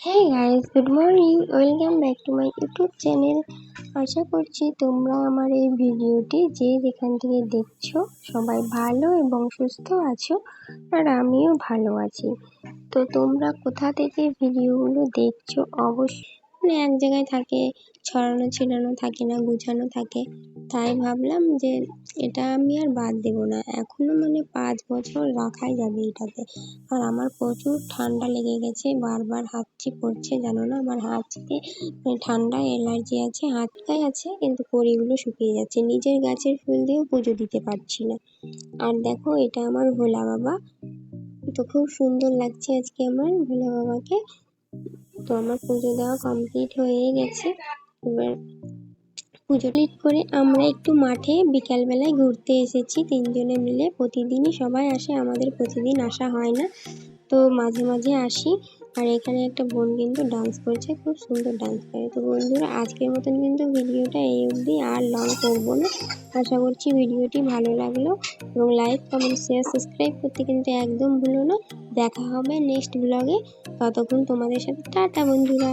হ্যাঁ guys good morning welcome back to my YouTube channel আশা করছি তোমরা আমার এই ভিডিওটি যে যেখান থেকে দেখছ সবাই ভালো এবং সুস্থ আছো আর আমিও ভালো আছি। তো তোমরা কোথা থেকে ভিডিওগুলো দেখছ অবশ্যই। মানে এক জায়গায় থাকে, ছড়ানো ছিটানো থাকে না, গুছানো থাকে। তাই ভাবলাম যে এটা আমি আর বাদ দেবো না। এখনও মানে পাঁচ বছর রাখাই যাবে এটাতে। আর আমার প্রচুর ঠান্ডা লেগে গেছে, বারবার হাঁচি পড়ছে, জানো না? আমার হাঁচতে মানে ঠান্ডায় অ্যালার্জি আছে হাতটাই আছে, কিন্তু কড়িগুলো শুকিয়ে যাচ্ছে। নিজের গাছের ফুল দিয়েও পুজো দিতে পারছি না। আর দেখো, এটা আমার ভোলা বাবা। তো খুব সুন্দর লাগছে আজকে আমার ভোলা বাবাকে। তো আমার পুজো দেওয়া কমপ্লিট হয়ে গেছে। এবার পুজো করে আমরা একটু মাঠে বিকালবেলায় ঘুরতে এসেছি। তিনজনে মিলে প্রতিদিনই সবাই আসে, আমাদের প্রতিদিন আসা হয় না। তো মাঝে মাঝে আসি। আর এখানে একটা বোন কিন্তু ডান্স করছে, খুব সুন্দর ডান্স করে। তো বন্ধুরা, আজকের মতন কিন্তু ভিডিওটা এই অবধি। আর লং করব না। আশা করছি ভিডিওটি ভালো লাগল। এবং লাইক কমেন্ট শেয়ার সাবস্ক্রাইব করতে কিন্তু একদম ভুলো না। দেখা হবে নেক্সট ব্লগে ততক্ষণ তোমাদের সাথে টাটা বন্ধুরা।